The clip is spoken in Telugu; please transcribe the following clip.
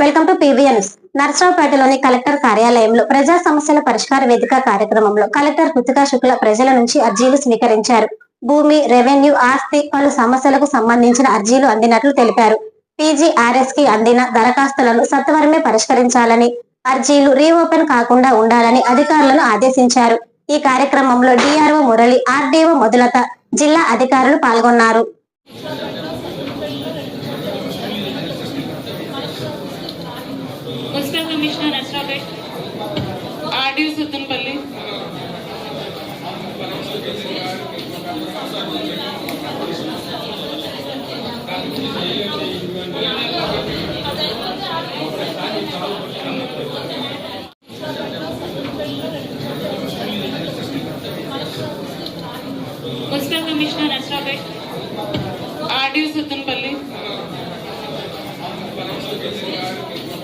వెల్కమ్ టు పీవీఎన్స్ నర్సరావుపేటలోని కలెక్టర్ కార్యాలయంలో ప్రజా సమస్యల పరిష్కార వేదిక కార్యక్రమంలో కలెక్టర్ కృతికా శుక్ల ప్రజల నుంచి అర్జీలు స్వీకరించారు. భూమి రెవెన్యూ ఆస్తి పలు సమస్యలకు సంబంధించిన అర్జీలు అందినట్లు తెలిపారు. పీజీఆర్ఎస్కి అందిన దరఖాస్తులను సత్వరమే పరిష్కరించాలని అర్జీలు రీఓపెన్ కాకుండా ఉండాలని అధికారులను ఆదేశించారు. ఈ కార్యక్రమంలో డిఆర్ఓ మురళి ఆర్డీఓ మొదలత జిల్లా అధికారులు పాల్గొన్నారు. municipal commissioner Narsarapet RDO Suddanapalli municipal commissioner Narsarapet RDO Suddanapalli